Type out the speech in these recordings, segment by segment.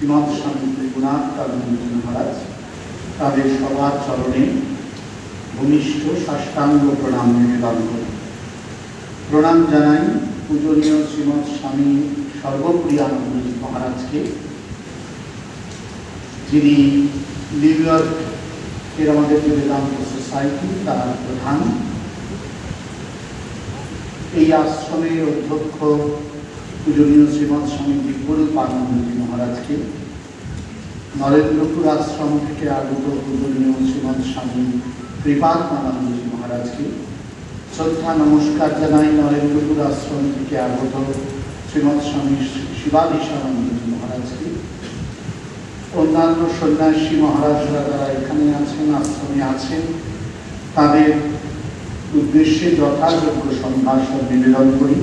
শ্রীমৎ স্বামী ত্রিগুণাথ কালমন্ত্রী মহারাজ, তাদের সবার চরণে ভূমিষ্ঠ সাষ্টাঙ্গ প্রণাম নিবেদন করি প্রণাম জানাই পূজনীয় শ্রীমৎ স্বামী সর্বপ্রিয়ানন্দজি মহারাজকে, যিনি নিউ ইয়র্ক এর আমাদের বেদান্ত সোসাইটি, তার প্রধান। এই আশ্রমের অধ্যক্ষ পূজনীয় শ্রীমৎ স্বামী দিব্যরূপ আনন্দজি মহারাজকে নরেন্দ্রপুর আশ্রম থেকে আগত পূজনীয় শ্রীমৎ স্বামী কৃপাত্মানন্দজি মহারাজকে শ্রদ্ধা নমস্কার জানাই নরেন্দ্রপুর আশ্রম থেকে আগত শ্রীমৎ স্বামী শিবাধীশানন্দজি মহারাজকে। অন্যান্য সন্ন্যাসী মহারাজরা যারা এখানে আছেন, আশ্রমে আছেন, তাদের উদ্দেশ্যে যথাযোগ্য সম্ভাষণ নিবেদন করি।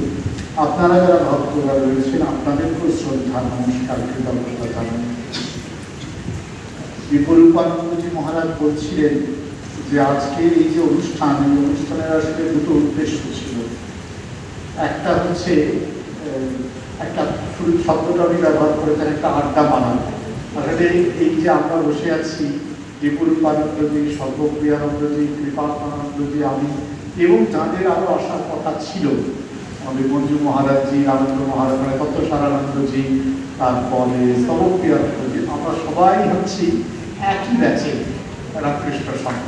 আপনারা যারা ভক্তরা রয়েছেন আপনাদেরকেও শ্রদ্ধা, নমস্কার, কৃতজ্ঞতা জানাই। বিপুরূপানন্দজি মহারাজ বলছিলেন যে আজকে এই যে অনুষ্ঠান, এই অনুষ্ঠানের আসলে দুটো উদ্দেশ্য ছিল। একটা হচ্ছে একটা ফুল শব্দটা আমি ব্যবহার করেছেন, একটা আড্ডা বানানো আসলে এই যে আমরা বসে আছি বিপুরূপানন্দজি সর্বপ্রিয়ানন্দজি কৃপানন্দজি আমি, এবং যাদের আরও আসার কথা ছিল আমাদের মঞ্জু মহারাজজি, আনন্দ মহারাজ মানে তত্ত্বসারানন্দজি তারপরে সর্বপ্রিয়ানন্দজি আমরা সবাই হচ্ছি একই ব্যাচে রামকৃষ্ণ জন্য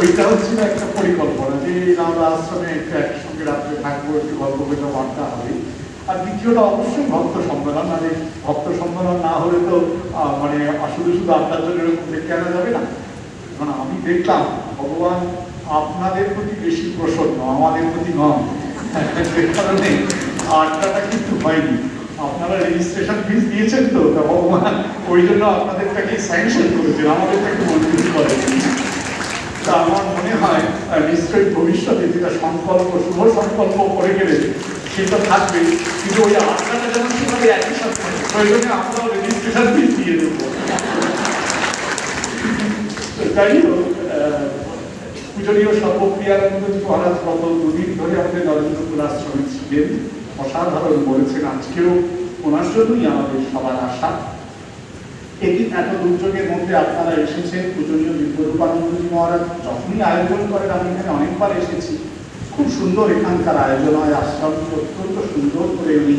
ওইটা হচ্ছিল একটা পরিকল্পনা যে আমরা আশ্রমে একটু একসঙ্গে রাত্রে থাকব, একটু গল্প করতে বার্তা হবে। আর দ্বিতীয়টা অবশ্যই ভক্ত সম্মেলন। মানে ভক্ত সম্মেলন না হলে তো মানে শুধু শুধু আপনার জন্য এরকম দেখতে আনা যাবে না? মানে আমি দেখলাম, ভগবান আপনাদের প্রতি বেশি প্রসন্ন, আমাদের প্রতি নন। কারণে আড্ডাটা কিন্তু হয়নি। আপনারা রেজিস্ট্রেশন ফিস দিয়েছেন তো ভগবান ওই জন্য আপনাদেরটাকে স্যাংশন করেছেন আমাদেরটাকে মঞ্জুর করেন তা আমার মনে হয় নিশ্চয়ই ভবিষ্যতে যেটা সংকল্প, শুভ সংকল্প করে গেলে সেটা থাকবে। কিন্তু ওই আড্ডাটা যেন সেভাবে একই সাথে থাকে। প্রয়োজনে আমরাও রেজিস্ট্রেশন ফিস দিয়ে দেবো। যাই হোক পূজনীয় সর্বপ্রিয়ানন্দজি মহারাজ গত দুদিন ধরে আমাদের নরেন্দ্রপুর আশ্রমে ছিলেন। অসাধারণ বলেছেন আজকেও ওনার জন্যই আমাদের সবার আশা। এটি এত দুর্যোগের মধ্যে আপনারা এসেছেন, পূজনীয় বিদ্যুৎপানন্দজি মহারাজ যখনই আয়োজন করেন, আমি এখানে অনেকবার এসেছি। খুব সুন্দর এখানকার আয়োজন হয় অত্যন্ত সুন্দর করে উনি